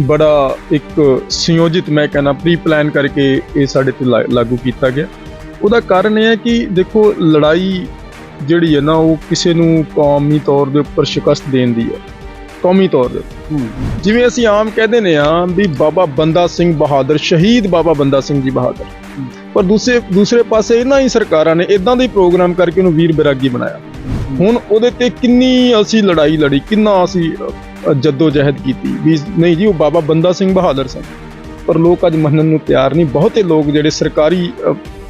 ਬੜਾ ਇੱਕ ਸੰਯੋਜਿਤ ਮੈਂ ਕਹਿੰਦਾ ਪ੍ਰੀ ਪਲਾਨ ਕਰਕੇ ਇਹ ਸਾਡੇ ਤੇ ਲਾਗੂ ਕੀਤਾ ਗਿਆ। ਉਹਦਾ ਕਾਰਨ ਇਹ ਹੈ ਕਿ ਦੇਖੋ ਲੜਾਈ ਜਿਹੜੀ ਹੈ ਨਾ ਉਹ ਕਿਸੇ ਨੂੰ ਕੌਮੀ ਤੌਰ ਦੇ ਉੱਪਰ ਸ਼ਿਕਸਤ ਦੇਣ ਦੀ ਹੈ ਕੌਮੀ ਤੌਰ ਦੇ। ਜਿਵੇਂ ਅਸੀਂ ਆਮ ਕਹਿੰਦੇ ਨੇ ਆ ਵੀ ਬਾਬਾ ਬੰਦਾ ਸਿੰਘ ਬਹਾਦਰ ਸ਼ਹੀਦ ਬਾਬਾ ਬੰਦਾ ਸਿੰਘ ਜੀ ਬਹਾਦਰ। ਪਰ ਦੂਸਰੇ ਦੂਸਰੇ ਪਾਸੇ ਇਹਨਾਂ ਹੀ ਸਰਕਾਰਾਂ ਨੇ ਇਦਾਂ ਦੇ ਪ੍ਰੋਗਰਾਮ ਕਰਕੇ ਉਹਨੂੰ ਵੀਰ ਬੈਰਾਗੀ ਬਣਾਇਆ। ਹੁਣ ਉਹਦੇ ਤੇ ਕਿੰਨੀ ਅਸੀਂ ਲੜਾਈ ਲੜੀ ਕਿੰਨਾ ਅਸੀਂ ਜੱਦੋ ਜਹਿਦ ਕੀਤੀ। ਵੀ ਨਹੀਂ ਜੀ, ਉਹ ਬਾਬਾ ਬੰਦਾ ਸਿੰਘ ਬਹਾਦਰ ਸਨ। ਪਰ ਲੋਕ ਅੱਜ ਮੰਨਣ ਨੂੰ ਤਿਆਰ ਨਹੀਂ। ਬਹੁਤੇ ਲੋਕ ਜਿਹੜੇ ਸਰਕਾਰੀ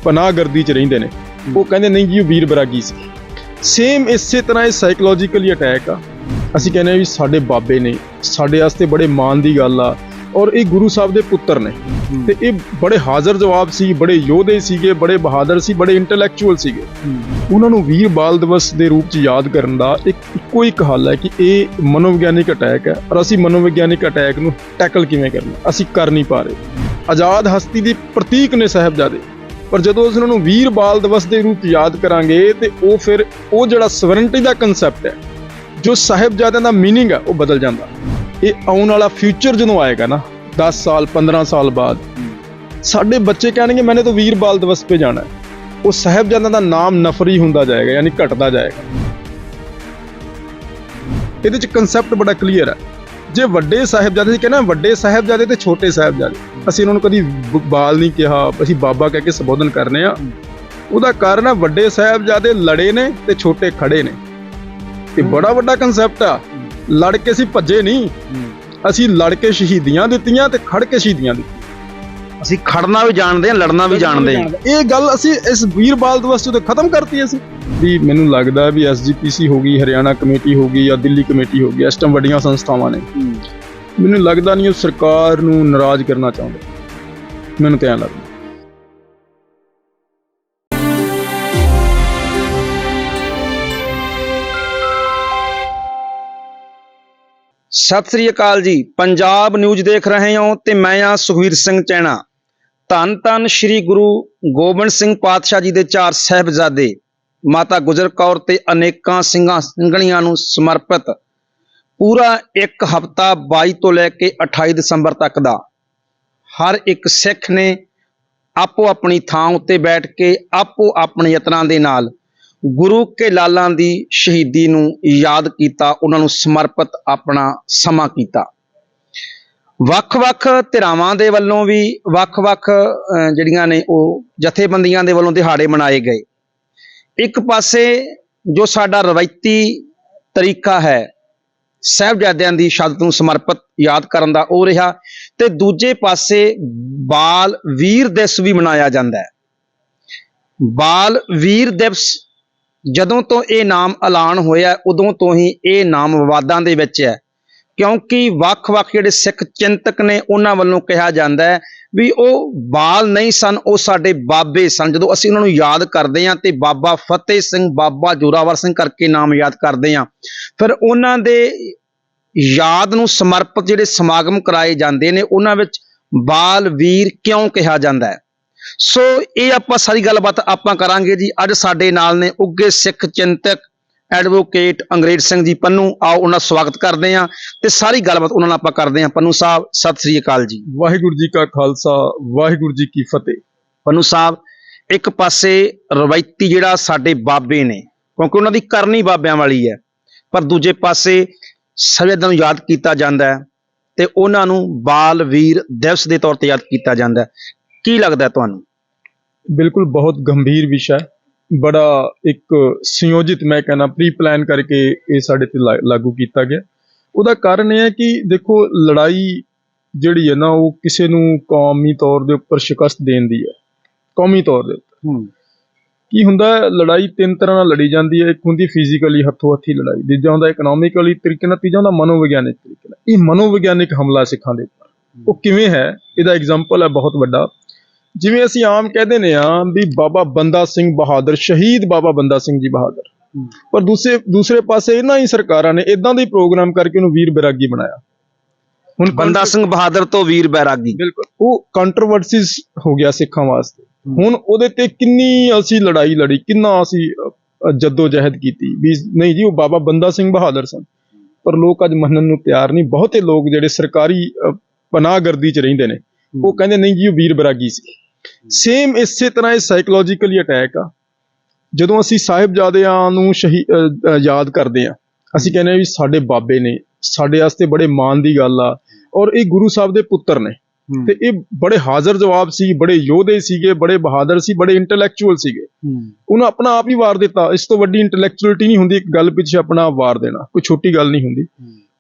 ਪਨਾਹਗਰਦੀ 'ਚ ਰਹਿੰਦੇ ਨੇ। ਉਹ ਕਹਿੰਦੇ, ਨਹੀਂ ਜੀ, ਉਹ ਵੀਰ ਬਰਾਗੀ ਸੀ। ਸੇਮ ਇਸੇ ਤਰ੍ਹਾਂ ਇਹ ਸਾਈਕੋਲੋਜੀਕਲੀ ਅਟੈਕ ਆ। ਅਸੀਂ ਕਹਿੰਦੇ ਵੀ ਸਾਡੇ ਬਾਬੇ ਨੇ, ਸਾਡੇ ਵਾਸਤੇ ਬੜੇ ਮਾਣ ਦੀ ਗੱਲ ਆ। ਔਰ ਇਹ ਗੁਰੂ ਸਾਹਿਬ ਦੇ ਪੁੱਤਰ ਨੇ ਤੇ ਇਹ ਬੜੇ ਹਾਜ਼ਰ ਜਵਾਬ ਸੀ ਬੜੇ ਯੋਧੇ ਸੀਗੇ ਬੜੇ ਬਹਾਦਰ ਸੀ ਬੜੇ ਇੰਟੈਲੈਕਚੁਅਲ ਸੀਗੇ ਉਹਨਾਂ ਨੂੰ ਵੀਰ ਬਾਲ ਦਿਵਸ ਦੇ ਰੂਪ 'ਚ ਯਾਦ ਕਰਨ ਦਾ ਇੱਕ ਇੱਕੋ ਇੱਕ ਹੱਲ ਹੈ ਕਿ ਇਹ ਮਨੋਵਿਗਿਆਨਿਕ ਅਟੈਕ ਹੈ ਔਰ ਅਸੀਂ ਮਨੋਵਿਗਿਆਨਿਕ ਅਟੈਕ ਨੂੰ ਟੈਕਲ ਕਿਵੇਂ ਕਰਨਾ ਅਸੀਂ ਕਰ ਨਹੀਂ ਪਾ ਰਹੇ ਆਜ਼ਾਦ ਹਸਤੀ ਦੀ ਪ੍ਰਤੀਕ ਨੇ ਸਾਹਿਬਜ਼ਾਦੇ ਪਰ ਜਦੋਂ ਅਸੀਂ ਉਹਨਾਂ ਨੂੰ ਵੀਰ ਬਾਲ ਦਿਵਸ ਦੇ ਰੂਪ 'ਚ ਯਾਦ ਕਰਾਂਗੇ ਤੇ ਉਹ ਫਿਰ ਉਹ ਜਿਹੜਾ ਸਵਰਨਟੀ ਦਾ ਕਨਸੈਪਟ ਹੈ ਜੋ ਸਾਹਿਬਜ਼ਾਦਿਆਂ ਦਾ मीनिंग ਹੈ ਉਹ ਬਦਲ ਜਾਂਦਾ ਇਹ ਆਉਣ ਵਾਲਾ ਫਿਊਚਰ ਜਦੋਂ ਆਏਗਾ ਨਾ 10 ਸਾਲ 15 ਸਾਲ ਬਾਅਦ, ਸਾਡੇ ਬੱਚੇ ਕਹਿਣਗੇ, ਮੈਨੇ ਤਾਂ ਵੀਰ ਬਾਲ ਦਿਵਸ 'ਤੇ ਜਾਣਾ ਉਹ ਸਾਹਿਬਜ਼ਾਦਿਆਂ ਦਾ ਨਾਮ ਨਫਰੀ ਹੁੰਦਾ ਜਾਏਗਾ, ਯਾਨੀ ਘਟਦਾ ਜਾਏਗਾ। ਇਹਦੇ 'ਚ ਕਨਸੈਪਟ ਬੜਾ ਕਲੀਅਰ ਹੈ। ਜੇ ਵੱਡੇ ਸਾਹਿਬਜ਼ਾਦੇ ਸੀ ਕਹਿੰਦਾ ਵੱਡੇ ਸਾਹਿਬਜ਼ਾਦੇ ਤੇ ਛੋਟੇ ਸਾਹਿਬਜ਼ਾਦੇ, ਅਸੀਂ ਉਹਨਾਂ ਨੂੰ ਕਦੀ ਬਾਲ ਨਹੀਂ ਕਿਹਾ, ਅਸੀਂ ਬਾਬਾ ਕਹਿ ਕੇ ਸੰਬੋਧਨ ਕਰਨੇ ਆ। ਉਹਦਾ ਕਾਰਨ ਹੈ, ਵੱਡੇ ਸਾਹਿਬਜ਼ਾਦੇ ਲੜੇ ਨੇ ਤੇ ਛੋਟੇ ਖੜੇ ਨੇ। ਇਹ ਬੜਾ ਵੱਡਾ ਕਨਸੈਪਟ ਆ। ਲੜ ਕੇ ਅਸੀਂ ਭੱਜੇ ਨਹੀਂ। ਅਸੀਂ ਲੜ ਕੇ ਸ਼ਹੀਦੀਆਂ ਦਿੱਤੀਆਂ ਤੇ ਖੜ ਕੇ ਸ਼ਹੀਦੀਆਂ ਦਿੱਤੀਆਂ। ਅਸੀਂ ਖੜਨਾ ਵੀ ਜਾਣਦੇ ਆ ਲੜਨਾ ਵੀ ਜਾਣਦੇ ਆ ਇਹ ਗੱਲ ਅਸੀਂ ਇਸ ਵੀਰ ਬਾਲ ਦਿਵਸ ਤੇ ਖਤਮ ਕਰਤੀ ਅਸੀਂ। ਵੀ ਮੈਨੂੰ ਲੱਗਦਾ ਵੀ ਐਸਜੀਪੀਸੀ ਹੋ ਗਈ ਹਰਿਆਣਾ ਕਮੇਟੀ ਹੋ ਗਈ ਜਾਂ ਦਿੱਲੀ ਕਮੇਟੀ ਹੋ ਗਈ ਇਸ ਟਾਈਮ ਵੱਡੀਆਂ ਸੰਸਥਾਵਾਂ ਨੇ। ਮੈਨੂੰ ਲੱਗਦਾ ਨਹੀਂ ਉਹ ਸਰਕਾਰ ਨੂੰ ਨਾਰਾਜ਼ ਕਰਨਾ ਚਾਹੁੰਦੇ। ਮੈਨੂੰ ਤਾਂ ਐਂ ਲੱਗਦਾ। ਸਤਿ ਸ੍ਰੀ ਅਕਾਲ ਜੀ। ਪੰਜਾਬ ਨਿਊਜ਼ ਦੇਖ ਰਹੇ ਹੋ ਤੇ ਮੈਂ ਆ ਸੁਖਵੀਰ ਸਿੰਘ ਚੈਣਾ। ਧੰਨ ਧੰਨ ਸ੍ਰੀ ਗੁਰੂ ਗੋਬਿੰਦ ਸਿੰਘ ਪਾਤਸ਼ਾਹ ਜੀ ਦੇ ਚਾਰ ਸਹਿਬਜ਼ਾਦੇ, ਮਾਤਾ ਗੁਜਰ ਕੌਰ ਤੇ ਅਨੇਕਾਂ ਸਿੰਘਾਂ ਸਿੰਘਣੀਆਂ ਨੂੰ ਸਮਰਪਿਤ। ਪੂਰਾ ਇੱਕ ਹਫਤਾ 22 ਤੋਂ ਲੈ ਕੇ 28 ਦਸੰਬਰ ਤੱਕ ਦਾ। ਹਰ ਇੱਕ ਸਿੱਖ ਨੇ ਆਪੋ ਆਪਣੀ ਥਾਂ ਉੱਤੇ ਬੈਠ ਕੇ ਆਪੋ ਆਪਣੇ ਯਤਨਾਂ ਦੇ ਨਾਲ ਗੁਰੂ ਕੇ ਲਾਲਾਂ ਦੀ ਸ਼ਹੀਦੀ ਨੂੰ ਯਾਦ ਕੀਤਾ, ਉਹਨਾਂ ਨੂੰ ਸਮਰਪਿਤ ਆਪਣਾ ਸਮਾਂ ਕੀਤਾ। ਵੱਖ-ਵੱਖ ਧਿਰਾਵਾਂ ਦੇ ਵੱਲੋਂ ਵੀ, ਵੱਖ-ਵੱਖ ਜਿਹੜੀਆਂ ਨੇ ਉਹ ਜਥੇਬੰਦੀਆਂ ਦੇ ਵੱਲੋਂ ਦਿਹਾੜੇ ਮਨਾਏ ਗਏ। ਇੱਕ ਪਾਸੇ ਜੋ ਸਾਡਾ ਰਵਾਇਤੀ ਤਰੀਕਾ ਹੈ, ਸਾਹਿਬਜ਼ਾਦਿਆਂ ਦੀ ਸ਼ਹਾਦਤ ਨੂੰ ਸਮਰਪਿਤ ਯਾਦ ਕਰਨ ਦਾ ਉਹ ਰਿਹਾ ਤੇ ਦੂਜੇ ਪਾਸੇ ਬਾਲ ਵੀਰ ਦਿਵਸ ਵੀ ਮਨਾਇਆ ਜਾਂਦਾ ਹੈ। ਬਾਲ ਵੀਰ ਦਿਵਸ ਜਦੋਂ ਤੋਂ ਇਹ ਨਾਮ ਐਲਾਨ ਹੋਇਆ, ਉਦੋਂ ਤੋਂ ਹੀ ਇਹ ਨਾਮ ਵਿਵਾਦਾਂ ਦੇ ਵਿੱਚ ਹੈ। ਕਿਉਂਕਿ ਵੱਖ-ਵੱਖ ਜਿਹੜੇ ਸਿੱਖ ਚਿੰਤਕ ਨੇ, ਉਹਨਾਂ ਵੱਲੋਂ ਕਿਹਾ ਜਾਂਦਾ ਹੈ ਵੀ ਉਹ ਬਾਲ ਨਹੀਂ ਸਨ, ਉਹ ਸਾਡੇ ਬਾਬੇ ਸਨ। ਜਦੋਂ ਅਸੀਂ ਉਹਨਾਂ ਨੂੰ ਯਾਦ ਕਰਦੇ ਹਾਂ ਤੇ ਬਾਬਾ ਫਤਿਹ ਸਿੰਘ, ਬਾਬਾ ਜੋਰਾਵਰ ਸਿੰਘ ਕਰਕੇ ਨਾਮ ਯਾਦ ਕਰਦੇ ਹਾਂ, ਫਿਰ ਉਹਨਾਂ ਦੇ ਯਾਦ ਨੂੰ ਸਮਰਪਿਤ ਜਿਹੜੇ ਸਮਾਗਮ ਕਰਾਏ ਜਾਂਦੇ ਨੇ, ਉਹਨਾਂ ਵਿੱਚ ਬਾਲ ਵੀਰ ਕਿਉਂ ਕਿਹਾ ਜਾਂਦਾ ਹੈ? ਸੋ ਇਹ ਆਪਾਂ ਸਾਰੀ ਗੱਲਬਾਤ ਆਪਾਂ ਕਰਾਂਗੇ ਜੀ। ਅੱਜ ਸਾਡੇ ਨਾਲ ਨੇ ਉੱਗੇ ਸਿੱਖ ਚਿੰਤਕ ਐਡਵੋਕੇਟ ਅੰਗਰੇਜ਼ ਸਿੰਘ ਜੀ ਪੰਨੂ। ਆਓ ਉਹਨਾਂ ਦਾ ਸਵਾਗਤ ਕਰਦੇ ਹਾਂ ਤੇ ਸਾਰੀ ਗੱਲਬਾਤ ਉਹਨਾਂ ਨਾਲ ਆਪਾਂ ਕਰਦੇ ਹਾਂ। ਪੰਨੂ ਸਾਹਿਬ ਸਤਿ ਸ੍ਰੀ ਅਕਾਲ ਜੀ। ਵਾਹਿਗੁਰੂ ਜੀ ਕਾ ਖਾਲਸਾ ਵਾਹਿਗੁਰੂ ਜੀ ਕੀ ਫਤਿਹ। ਪੰਨੂ ਸਾਹਿਬ ਇੱਕ ਪਾਸੇ ਰਵਾਇਤੀ ਜਿਹੜਾ ਸਾਡੇ ਬਾਬੇ ਨੇ ਕਿਉਂਕਿ ਉਹਨਾਂ ਦੀ ਕਰਨੀ ਬਾਬਿਆਂ ਵਾਲੀ ਹੈ ਪਰ ਦੂਜੇ ਪਾਸੇ ਸਵੇਦਾਂ ਨੂੰ ਯਾਦ ਕੀਤਾ ਜਾਂਦਾ ਹੈ ਤੇ ਉਹਨਾਂ ਨੂੰ ਬਾਲ ਵੀਰ ਦਿਵਸ ਦੇ ਤੌਰ ਤੇ ਯਾਦ ਕੀਤਾ ਜਾਂਦਾ ਹੈ। ਕੀ ਲੱਗਦਾ ਹੈ ਤੁਹਾਨੂੰ? ਬਿਲਕੁਲ ਬਹੁਤ ਗੰਭੀਰ ਵਿਸ਼ਾ ਹੈ। ਬੜਾ ਇੱਕ ਸੰਯੋਜਿਤ ਮੈਂ ਕਹਿੰਦਾ ਪ੍ਰੀ ਪਲਾਨ ਕਰਕੇ ਇਹ ਸਾਡੇ ਤੇ ਲਾ- ਲਾਗੂ ਕੀਤਾ ਗਿਆ। ਉਹਦਾ ਕਾਰਨ ਇਹ ਹੈ ਕਿ ਦੇਖੋ ਲੜਾਈ ਜਿਹੜੀ ਹੈ ਨਾ ਉਹ ਕਿਸੇ ਨੂੰ ਕੌਮੀ ਤੌਰ ਦੇ ਉੱਪਰ ਸ਼ਿਕਸਤ ਦੇਣ ਦੀ ਹੈ। ਕੌਮੀ ਤੌਰ ਦੇ ਉੱਪਰ। ਕੀ ਹੁੰਦਾ ਲੜਾਈ ਤਿੰਨ ਤਰ੍ਹਾਂ ਨਾਲ ਲੜੀ ਜਾਂਦੀ ਹੈ। ਇੱਕ ਹੁੰਦੀ ਫਿਜ਼ੀਕਲੀ ਹੱਥੋਂ ਹੱਥੀ ਲੜਾਈ ਦੂਜਾ ਹੁੰਦਾ ਇਕਨੋਮਿਕਲੀ ਤਰੀਕੇ ਨਾਲ ਤੀਜਾ ਹੁੰਦਾ ਮਨੋਵਿਗਿਆਨਿਕ ਤਰੀਕੇ ਨਾਲ। ਇਹ ਮਨੋਵਿਗਿਆਨਿਕ ਹਮਲਾ ਸਿੱਖਾਂ ਦੇ ਉੱਪਰ। ਉਹ ਕਿਵੇਂ ਹੈ? ਇਹਦਾ ਐਗਜ਼ਾਮਪਲ ਹੈ ਬਹੁਤ ਵੱਡਾ। ਜਿਵੇਂ ਅਸੀਂ ਆਮ ਕਹਿੰਦੇ ਨੇ ਆ ਵੀ ਬਾਬਾ ਬੰਦਾ ਸਿੰਘ ਬਹਾਦਰ ਸ਼ਹੀਦ ਬਾਬਾ ਬੰਦਾ ਸਿੰਘ ਜੀ ਬਹਾਦਰ। ਪਰ ਦੂਸਰੇ ਦੂਸਰੇ ਪਾਸੇ ਇਹਨਾਂ ਹੀ ਸਰਕਾਰਾਂ ਨੇ ਇਦਾਂ ਦੇ ਪ੍ਰੋਗਰਾਮ ਕਰਕੇ ਉਹਨੂੰ ਵੀਰ ਬੈਰਾਗੀ ਬਣਾਇਆ। ਹੁਣ ਬੰਦਾ ਸਿੰਘ ਬਹਾਦਰ ਤੋਂ ਵੀਰ ਬੈਰਾਗੀ। ਬਿਲਕੁਲ। ਉਹ ਕੰਟਰੋਵਰਸੀਜ਼ ਹੋ ਗਿਆ ਸਿੱਖਾਂ ਵਾਸਤੇ। ਹੁਣ ਉਹਦੇ ਤੇ ਕਿੰਨੀ ਅਸੀਂ ਲੜਾਈ ਲੜੀ ਕਿੰਨਾ ਅਸੀਂ ਜੱਦੋ ਜਹਿਦ ਕੀਤੀ ਵੀ ਨਹੀਂ ਜੀ ਉਹ ਬਾਬਾ ਬੰਦਾ ਸਿੰਘ ਬਹਾਦਰ ਸਨ। ਪਰ ਲੋਕ ਅੱਜ ਮੰਨਣ ਨੂੰ ਤਿਆਰ ਨਹੀਂ। ਬਹੁਤੇ ਲੋਕ ਜਿਹੜੇ ਸਰਕਾਰੀ ਪਨਾਹਗਰਦੀ 'ਚ ਰਹਿੰਦੇ ਨੇ ਉਹ ਕਹਿੰਦੇ ਨਹੀਂ ਜੀ ਉਹ ਵੀਰ ਬਰਾਗੀ ਸੀ। ਸੇਮ ਇਸੇ ਤਰ੍ਹਾਂ ਇਹ ਸਾਈਕੋਲੋਜੀਕਲੀ ਅਟੈਕ ਆ। ਜਦੋਂ ਅਸੀਂ ਸਾਹਿਬਜ਼ਾਦਿਆਂ ਨੂੰ ਯਾਦ ਕਰਦੇ ਆ ਅਸੀਂ ਕਹਿੰਦੇ ਆ ਵੀ ਸਾਡੇ ਬਾਬੇ ਨੇ ਸਾਡੇ ਵਾਸਤੇ ਬੜੇ ਮਾਣ ਦੀ ਗੱਲ ਆ। ਔਰ ਇਹ ਗੁਰੂ ਸਾਹਿਬ ਦੇ ਪੁੱਤਰ ਨੇ। ਤੇ ਇਹ ਬੜੇ ਹਾਜ਼ਰ ਜਵਾਬ ਸੀ ਬੜੇ ਯੋਧੇ ਸੀਗੇ ਬੜੇ ਬਹਾਦਰ ਸੀ ਬੜੇ ਇੰਟੈਲੈਕਚੁਅਲ ਸੀਗੇ। ਉਹਨਾਂ ਆਪਣਾ ਆਪ ਹੀ ਵਾਰ ਦਿੱਤਾ। ਇਸ ਤੋਂ ਵੱਡੀ ਇੰਟੈਲੈਕਚੁਅਲਿਟੀ ਨਹੀਂ ਹੁੰਦੀ ਇੱਕ ਗੱਲ ਪਿੱਛੇ ਆਪਣਾ ਆਪ ਵਾਰ ਦੇਣਾ। ਕੋਈ ਛੋਟੀ ਗੱਲ ਨਹੀਂ ਹੁੰਦੀ।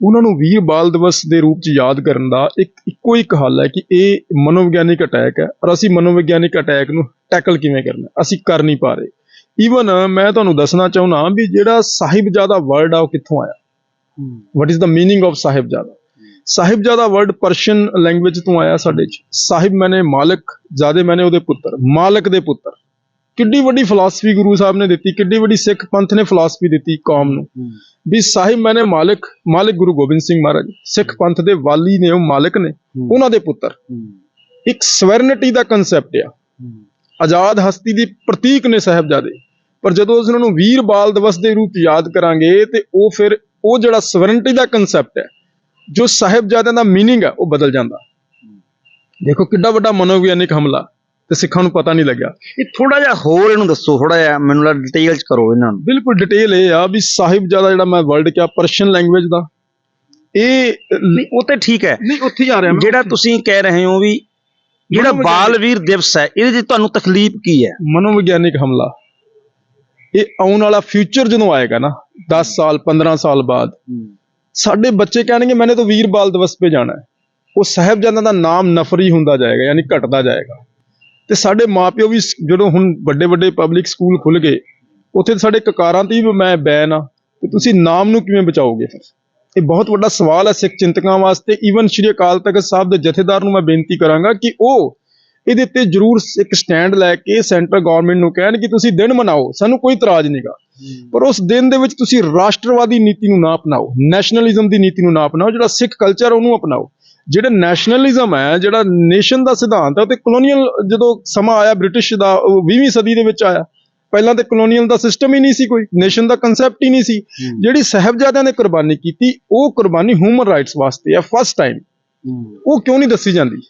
ਉਹਨਾਂ ਨੂੰ ਵੀਰ ਬਾਲ ਦਿਵਸ ਦੇ ਰੂਪ 'ਚ ਯਾਦ ਕਰਨ ਦਾ ਇੱਕ ਇੱਕੋ ਇੱਕ ਹੱਲ ਹੈ ਕਿ ਇਹ ਮਨੋਵਿਗਿਆਨਿਕ ਅਟੈਕ ਹੈ ਔਰ ਅਸੀਂ ਮਨੋਵਿਗਿਆਨਿਕ ਅਟੈਕ ਨੂੰ ਟੈਕਲ ਕਿਵੇਂ ਕਰਨਾ ਅਸੀਂ ਕਰ ਨਹੀਂ ਪਾ ਰਹੇ ਈਵਨ ਮੈਂ ਤੁਹਾਨੂੰ ਦੱਸਣਾ ਚਾਹੁੰਦਾ ਵੀ ਜਿਹੜਾ ਸਾਹਿਬਜ਼ਾਦਾ ਵਰਡ ਆ ਉਹ ਕਿੱਥੋਂ ਆਇਆ what is the meaning of Sahibzada Sahibzada word Persian language ਤੋਂ ਆਇਆ ਸਾਡੇ ਚ ਸਾਹਿਬ ਮੈਨੇ ਮਾਲਕ ਜਾਦੇ ਮੈਨੇ ਉਹਦੇ ਪੁੱਤਰ ਮਾਲਕ ਦੇ ਪੁੱਤਰ ਕਿੱਡੀ ਵੱਡੀ ਫਿਲਾਸਫੀ ਗੁਰੂ ਸਾਹਿਬ ਨੇ ਦਿੱਤੀ ਕਿੱਡੀ ਵੱਡੀ ਸਿੱਖ ਪੰਥ ਨੇ ਫਿਲਾਸਫੀ ਦਿੱਤੀ ਕੌਮ ਨੂੰ ਵੀ ਸਾਹਿਬ ਮੈਨੇ ਮਾਲਕ ਮਾਲਕ ਗੁਰੂ ਗੋਬਿੰਦ ਸਿੰਘ ਮਹਾਰਾਜ ਸਿੱਖ ਪੰਥ ਦੇ ਵਾਲੀ ਨੇ ਉਹ ਮਾਲਕ ਨੇ ਉਹਨਾਂ ਦੇ ਪੁੱਤਰ ਇੱਕ ਸਵਰਨਟੀ ਦਾ ਕਨਸੈਪਟ ਆ ਆਜ਼ਾਦ ਹਸਤੀ ਦੀ ਪ੍ਰਤੀਕ ਨੇ ਸਾਹਿਬਜ਼ਾਦੇ ਪਰ ਜਦੋਂ ਅਸੀਂ ਉਹਨਾਂ ਨੂੰ ਵੀਰ ਬਾਲ ਦਿਵਸ ਦੇ ਰੂਪ 'ਚ ਯਾਦ ਕਰਾਂਗੇ ਤੇ ਉਹ ਫਿਰ ਉਹ ਜਿਹੜਾ ਸਵਰਨਟੀ ਦਾ ਕਨਸੈਪਟ ਹੈ ਜੋ ਸਾਹਿਬਜ਼ਾਦਿਆਂ ਦਾ मीनिंग ਹੈ ਉਹ ਬਦਲ ਜਾਂਦਾ ਦੇਖੋ ਕਿੱਡਾ ਵੱਡਾ ਮਨੋਵਿਗਿਆਨਿਕ ਹਮਲਾ ਤੇ ਸਿੱਖਾਂ ਨੂੰ ਪਤਾ ਨਹੀਂ ਲੱਗਿਆ। ਇਹ ਥੋੜਾ ਜਿਹਾ ਹੋਰ ਇਹਨੂੰ ਦੱਸੋ ਥੋੜਾ ਜਿਹਾ ਮੈਨੂੰ ਲੱਗ ਡਿਟੇਲ ਚ ਕਰੋ ਇਹਨਾਂ ਨੂੰ। ਬਿਲਕੁਲ ਡਿਟੇਲ ਇਹ ਆ ਵੀ ਸਾਹਿਬਜ਼ਾਦਾ ਜਿਹੜਾ ਮੈਂ ਵਰਡ ਕਿਹਾ ਪਰਸ਼ੀਅਨ ਲੈਂਗੁਏਜ ਦਾ। ਇਹ ਉਹ ਤੇ ਠੀਕ ਹੈ। ਨਹੀਂ ਉੱਥੇ ਆ ਰਿਹਾ ਜਿਹੜਾ ਤੁਸੀਂ ਕਹਿ ਰਹੇ ਹੋ ਵੀ ਜਿਹੜਾ ਬਾਲਵੀਰ ਦਿਵਸ ਹੈ ਇਹਦੇ 'ਚ ਤੁਹਾਨੂੰ ਤਕਲੀਫ ਕੀ ਹੈ? ਮਨੋਵਿਗਿਆਨਿਕ ਹਮਲਾ। ਇਹ ਆਉਣ ਵਾਲਾ ਫਿਊਚਰ ਜਦੋਂ ਆਏਗਾ ਨਾ 10 ਸਾਲ 15 ਸਾਲ ਬਾਅਦ। ਸਾਡੇ ਬੱਚੇ ਕਹਿਣਗੇ ਮੈਨੇ ਤਾਂ ਵੀਰ ਬਾਲ ਦਿਵਸ 'ਤੇ ਜਾਣਾ ਹੈ। ਉਹ ਸਾਹਿਬਜ਼ਾਦਿਆਂ ਦਾ ਨਾਮ ਨਫਰੀ ਹੁੰਦਾ ਜਾਏਗਾ ਯਾਨੀ ਘਟਦਾ ਜਾਏਗਾ। ਤੇ ਸਾਡੇ ਮਾਪਿਓ ਵੀ ਜਦੋਂ ਹੁਣ ਵੱਡੇ ਵੱਡੇ ਪਬਲਿਕ ਸਕੂਲ ਖੁੱਲ ਗਏ ਉੱਥੇ ਸਾਡੇ ਕਕਾਰਾਂ ਤੇ ਵੀ ਮੈਂ ਬੈਨ ਆ ਤੇ ਤੁਸੀਂ ਨਾਮ ਨੂੰ ਕਿਵੇਂ ਬਚਾਓਗੇ ਫਿਰ? ਇਹ ਬਹੁਤ ਵੱਡਾ ਸਵਾਲ ਹੈ ਸਿੱਖ ਚਿੰਤਕਾਂ ਵਾਸਤੇ। ਈਵਨ ਸ਼੍ਰੀ ਅਕਾਲ ਤਖਤ ਸਾਹਿਬ ਦੇ ਜਥੇਦਾਰ ਨੂੰ ਮੈਂ ਬੇਨਤੀ ਕਰਾਂਗਾ ਕਿ ਉਹ ਇਹਦੇ ਤੇ ਜ਼ਰੂਰ ਇੱਕ ਸਟੈਂਡ ਲੈ ਕੇ ਸੈਂਟਰ ਗਵਰਨਮੈਂਟ ਨੂੰ ਕਹਿਣ ਕਿ ਤੁਸੀਂ ਦਿਨ ਮਨਾਓ ਸਾਨੂੰ ਕੋਈ ਇਤਰਾਜ਼ ਨਹੀਂਗਾ ਪਰ ਉਸ ਦਿਨ ਦੇ ਵਿੱਚ ਤੁਸੀਂ ਰਾਸ਼ਟਰਵਾਦੀ ਨੀਤੀ ਨੂੰ ਨਾ ਅਪਣਾਓ ਨੈਸ਼ਨਲਿਜ਼ਮ ਦੀ ਨੀਤੀ ਨੂੰ ਨਾ ਅਪਣਾਓ ਜਿਹੜਾ ਸਿੱਖ ਕਲਚਰ ਉਹਨੂੰ ਅਪਣਾਓ। ਜਿਹੜਾ ਨੈਸ਼ਨਲਿਜ਼ਮ ਹੈ ਜਿਹੜਾ ਨੇਸ਼ਨ ਦਾ ਸਿਧਾਂਤ ਹੈ ਤੇ ਕਲੋਨੀਅਲ ਜਦੋਂ ਸਮਾਂ ਆਇਆ ਬ੍ਰਿਟਿਸ਼ ਦਾ ਉਹ 20ਵੀਂ ਸਦੀ ਦੇ ਵਿੱਚ ਆਇਆ। ਪਹਿਲਾਂ ਤੇ ਕਲੋਨੀਅਲ ਦਾ ਸਿਸਟਮ ਹੀ ਨਹੀਂ ਸੀ ਕੋਈ ਨੇਸ਼ਨ ਦਾ ਕਨਸੈਪਟ ਹੀ ਨਹੀਂ ਸੀ। ਜਿਹੜੀ ਸਾਹਿਬਜ਼ਾਦਿਆਂ ਨੇ ਕੁਰਬਾਨੀ ਕੀਤੀ ਉਹ ਕੁਰਬਾਨੀ ਹਿਊਮਨ ਰਾਈਟਸ ਵਾਸਤੇ ਹੈ ਫਸਟ ਟਾਈਮ ਉਹ ਕਿਉਂ ਨਹੀਂ ਦੱਸੀ ਜਾਂਦੀ?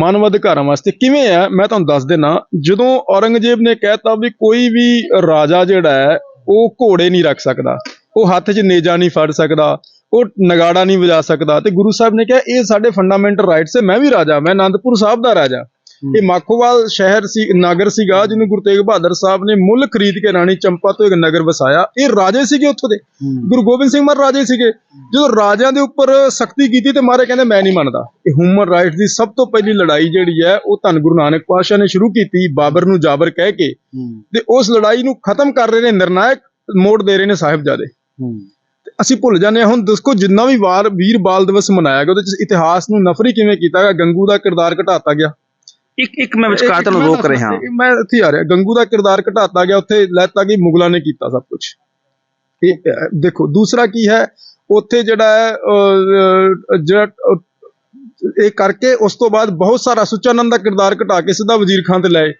ਮਾਨਵ ਅਧਿਕਾਰਾਂ ਵਾਸਤੇ ਕਿਵੇਂ ਹੈ? ਮੈਂ ਤੁਹਾਨੂੰ ਦੱਸ ਦੇਣਾ ਜਦੋਂ ਔਰੰਗਜ਼ੇਬ ਨੇ ਕਹਿਤਾ ਵੀ ਕੋਈ ਵੀ ਰਾਜਾ ਜਿਹੜਾ ਹੈ ਉਹ ਘੋੜੇ ਨਹੀਂ ਰੱਖ ਸਕਦਾ। ਉਹ ਹੱਥ 'ਚ ਨੇਜਾ ਨਹੀਂ ਫੜ ਸਕਦਾ ਉਹ ਨਗਾੜਾ ਨਹੀਂ ਵਜਾ ਸਕਦਾ। ਤੇ ਗੁਰੂ ਸਾਹਿਬ ਨੇ ਕਿਹਾ ਇਹ ਸਾਡੇ ਫੰਡਾਮੈਂਟਲ ਰਾਈਟਸ ਹੈ ਮੈਂ ਵੀ ਰਾਜਾ ਮੈਂ ਆਨੰਦਪੁਰ ਸਾਹਿਬ ਦਾ ਰਾਜਾ। ਇਹ ਮਾਖੋਵਾਲ ਸ਼ਹਿਰ ਸੀ ਨਗਰ ਸੀਗਾ ਜਿਹਨੂੰ ਗੁਰੂ ਤੇਗ ਬਹਾਦਰ ਸਾਹਿਬ ਨੇ ਮੁੱਲ ਖਰੀਦ ਕੇ ਰਾਣੀ ਚੰਪਾ ਤੋਂ ਇੱਕ ਨਗਰ ਵਸਾਇਆ। ਇਹ ਰਾਜੇ ਸੀਗੇ ਉੱਥੋਂ ਦੇ। ਗੁਰੂ ਗੋਬਿੰਦ ਸਿੰਘ ਮਹਾਰਾਜ ਰਾਜੇ ਸੀਗੇ। ਜਦੋਂ ਰਾਜਿਆਂ ਦੇ ਉੱਪਰ ਸਖਤੀ ਕੀਤੀ ਤੇ ਮਾਰੇ ਕਹਿੰਦੇ ਮੈਂ ਨਹੀਂ ਮੰਨਦਾ। ਇਹ ਹਿਊਮਨ ਰਾਈਟਸ ਦੀ ਸਭ ਤੋਂ ਪਹਿਲੀ ਲੜਾਈ ਜਿਹੜੀ ਹੈ ਉਹ ਧੰਨ ਗੁਰੂ ਨਾਨਕ ਪਾਤਸ਼ਾਹ ਨੇ ਸ਼ੁਰੂ ਕੀਤੀ ਬਾਬਰ ਨੂੰ ਜਾਬਰ ਕਹਿ ਕੇ। ਤੇ ਉਸ ਲੜਾਈ ਨੂੰ ਖਤਮ ਕਰ ਰਹੇ ਨੇ ਨਿਰਣਾਇਕ ਮੋੜ ਦੇ ਰਹੇ ਨੇ ਸਾਹਿਬਜ਼ਾਦੇ। ਅਸੀਂ ਭੁੱਲ ਜਾਂਦੇ ਹਾਂ। ਹੁਣ ਦੇਖੋ ਜਿੰਨਾ ਵੀ ਵਾਰ ਵੀਰ ਬਾਲ ਦਿਵਸ ਮਨਾਇਆ ਗਿਆ ਉਹਦੇ ਚ ਇਤਿਹਾਸ ਨੂੰ ਨਫਰੀ ਕਿਵੇਂ ਕੀਤਾ ਗਿਆ? ਗੰਗੂ ਦਾ ਕਿਰਦਾਰ ਘਟਾਤਾ ਗਿਆ। ਇੱਕ ਇੱਕ ਮੈਂ ਵਿਚਕਾਰ ਤੁਹਾਨੂੰ ਰੋਕ ਦੱਸ- ਰਿਹਾ ਮੈਂ ਇੱਥੇ ਆ ਰਿਹਾ। ਗੰਗੂ ਦਾ ਕਿਰਦਾਰ ਘਟਾਤਾ ਗਿਆ ਉੱਥੇ ਲੈਤਾ ਕਿ ਮੁਗਲਾਂ ਨੇ ਕੀਤਾ ਸਭ ਕੁਝ ਇਹ ਅਹ, ਦੇਖੋ ਦੂਸਰਾ ਕੀ ਹੈ ਉੱਥੇ ਜਿਹੜਾ ਹੈ ਜਿਹੜਾ ਇਹ ਕਰਕੇ ਉਸ ਤੋਂ ਬਾਅਦ ਬਹੁਤ ਸਾਰਾ ਸੁਚਾਨੰਦ ਦਾ ਕਿਰਦਾਰ ਘਟਾ ਕੇ ਸਿੱਧਾ ਵਜ਼ੀਰ ਖਾਨ ਤੇ ਲਾਏ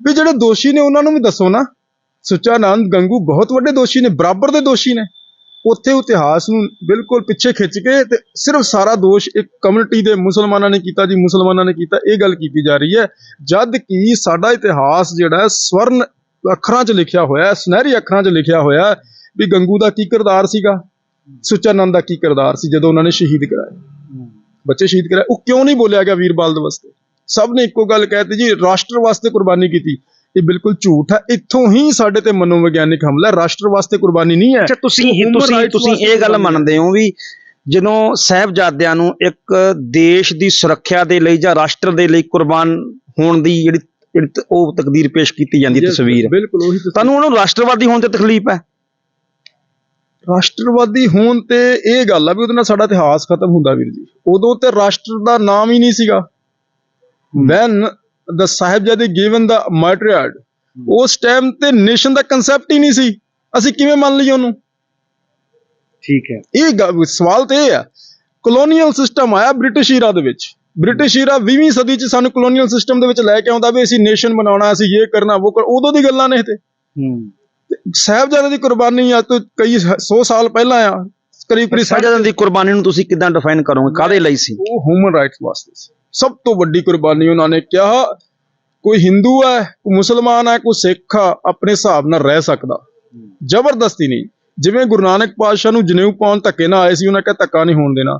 ਵੀ ਜਿਹੜੇ ਦੋਸ਼ੀ ਨੇ ਉਹਨਾਂ ਨੂੰ ਵੀ ਦੱਸੋ ਨਾ। ਸੁਚਾਨੰਦ ਗੰਗੂ ਬਹੁਤ ਵੱਡੇ ਦੋਸ਼ੀ ਨੇ ਬਰਾਬਰ ਦੇ ਦੋਸ਼ੀ ਨੇ। ਉੱਥੇ ਉਹ ਇਤਿਹਾਸ ਨੂੰ ਬਿਲਕੁਲ ਪਿੱਛੇ ਖਿੱਚ ਕੇ ਤੇ ਸਿਰਫ ਸਾਰਾ ਦੋਸ਼ ਇੱਕ ਕਮਿਊਨਿਟੀ ਦੇ ਮੁਸਲਮਾਨਾਂ ਨੇ ਕੀਤਾ ਜੀ, ਮੁਸਲਮਾਨਾਂ ਨੇ ਕੀਤਾ, ਇਹ ਗੱਲ ਕੀਤੀ ਜਾ ਰਹੀ ਹੈ। ਜਦ ਕਿ ਸਾਡਾ ਇਤਿਹਾਸ ਜਿਹੜਾ ਹੈ, ਸਵਰਨ ਅੱਖਰਾਂ 'ਚ ਲਿਖਿਆ ਹੋਇਆ ਹੈ, ਸੁਨਹਿਰੀ ਅੱਖਰਾਂ 'ਚ ਲਿਖਿਆ ਹੋਇਆ ਵੀ ਗੰਗੂ ਦਾ ਕੀ ਕਿਰਦਾਰ ਸੀਗਾ? ਸੁਚਾਨੰਦ ਦਾ ਕੀ ਕਿਰਦਾਰ ਸੀ ਜਦੋਂ ਉਹਨਾਂ ਨੇ ਸ਼ਹੀਦ ਕਰਾਏ? ਬੱਚੇ ਸ਼ਹੀਦ ਕਰਾਏ? ਉਹ ਕਿਉਂ ਨਹੀਂ ਬੋਲਿਆ ਗਿਆ ਵੀਰ ਬਾਲ ਬਾਲਦ ਵਾਸਤੇ? ਸਭ ਨੇ ਇੱਕੋ ਗੱਲ ਕਹਿਤੀ ਜੀ, ਰਾਸ਼ਟਰ ਵਾਸਤੇ ਕੁਰਬਾਨੀ ਕੀਤੀ। ਇਹ ਬਿਲਕੁਲ ਝੂਠ ਹੈ। ਇੱਥੋਂ ਹੀ ਸਾਡੇ ਤੇ ਮਨੋਵਿਗਿਆਨਿਕ ਹਮਲਾ। ਰਾਸ਼ਟਰ ਵਾਸਤੇ ਕੁਰਬਾਨੀ ਨਹੀਂ ਹੈ। ਅੱਛਾ ਤੁਸੀਂ ਤੁਸੀਂ ਤੁਸੀਂ ਇਹ ਗੱਲ ਮੰਨਦੇ ਹੋ। ਵੀ ਜਦੋਂ ਸਾਹਿਬਜ਼ਾਦਿਆਂ ਨੂੰ ਇੱਕ ਦੇਸ਼ ਦੀ ਸੁਰੱਖਿਆ ਦੇ ਲਈ ਜਾਂ ਰਾਸ਼ਟਰ ਦੇ ਲਈ ਕੁਰਬਾਨ ਹੋਣ ਦੀ ਜਿਹੜੀ ਉਹ ਤਕਦੀਰ ਪੇਸ਼ ਕੀਤੀ ਜਾਂਦੀ ਤਸਵੀਰ। ਬਿਲਕੁਲ ਉਹੀ ਤੁਹਾਨੂੰ ਉਹਨੂੰ ਰਾਸ਼ਟਰਵਾਦੀ ਹੋਣ ਤੇ ਤਕਲੀਫ ਹੈ? ਰਾਸ਼ਟਰਵਾਦੀ ਹੋਣ ਤੇ ਇਹ ਗੱਲ ਆ ਵੀ ਉਹਦੇ ਨਾਲ ਸਾਡਾ ਇਤਿਹਾਸ ਖਤਮ ਹੁੰਦਾ ਵੀਰ ਜੀ। ਉਦੋਂ ਤੇ ਰਾਸ਼ਟਰ ਦਾ ਨਾਮ ਹੀ ਨਹੀਂ ਸੀਗਾ। ਵੈਨ ਦ ਸਾਹਿਬਜ਼ਾਦੇ ਗਿਵਨ ਦਾ ਮਾਰਟਰੀਅਡ ਉਸ ਟਾਈਮ ਤੇ ਨੇਸ਼ਨ ਦਾ ਕਨਸੈਪਟ ਹੀ ਨਹੀਂ ਸੀ। ਅਸੀਂ ਕਿਵੇਂ ਮੰਨ ਲਈਏ ਉਹਨੂੰ? ਠੀਕ ਹੈ। ਇਹ ਸਵਾਲ ਤੇ ਇਹ ਆ। ਕਲੋਨੀਅਲ ਸਿਸਟਮ ਆਇਆ ਬ੍ਰਿਟਿਸ਼ ਈਰਾ ਦੇ ਵਿੱਚ। ਬ੍ਰਿਟਿਸ਼ ਈਰਾ 20ਵੀਂ ਸਦੀ ਚ ਸਾਨੂੰ ਕਲੋਨੀਅਲ ਸਿਸਟਮ ਦੇ ਵਿੱਚ ਲੈ ਕੇ ਆਉਂਦਾ ਵੀ ਅਸੀਂ ਨੇਸ਼ਨ ਬਣਾਉਣਾ ਅਸੀਂ ਇਹ ਕਰਨਾ ਉਹ ਕਰ ਉਦੋਂ ਦੀ ਗੱਲਾਂ ਨੇ ਇਹ ਤੇ। ਹੂੰ। ਸਾਹਿਬਜ਼ਾਦੇ ਦੀ ਕੁਰਬਾਨੀ ਅੱਜ ਤੋਂ ਕਈ 100 ਸਾਲ ਪਹਿਲਾਂ ਆ ਕਰੀਬ ਕਰੀਬ ਸਾਹਿਬਜ਼ਾਦਿਆਂ ਦੀ ਕੁਰਬਾਨੀ ਨੂੰ ਤੁਸੀਂ ਕਿਦਾਂ ਡਿਫਾਈਨ ਕਰੋਗੇ? ਕਾਦੇ ਲਈ ਸੀ? ਉਹ ਹਿਊਮਨ ਰਾਈਟਸ ਵਾਸਤੇ ਸੀ। ਸਭ ਤੋਂ ਵੱਡੀ ਕੁਰਬਾਨੀ ਉਹਨਾਂ ਨੇ ਕਿਹਾ ਕੋਈ ਹਿੰਦੂ ਹੈ ਕੋਈ ਮੁਸਲਮਾਨ ਹੈ ਕੋਈ ਸਿੱਖ ਆ ਆਪਣੇ ਹਿਸਾਬ ਨਾਲ ਰਹਿ ਸਕਦਾ। ਜ਼ਬਰਦਸਤੀ ਨਹੀਂ। ਜਿਵੇਂ ਗੁਰੂ ਨਾਨਕ ਪਾਤਸ਼ਾਹ ਨੂੰ ਜਨੇਊ ਪਾਉਣ ਧੱਕੇ ਨਾਲ ਆਏ ਸੀ ਉਹਨਾਂ ਕਹਿੰਦਾ ਧੱਕਾ ਨਹੀਂ ਹੋਣ ਦੇਣਾ।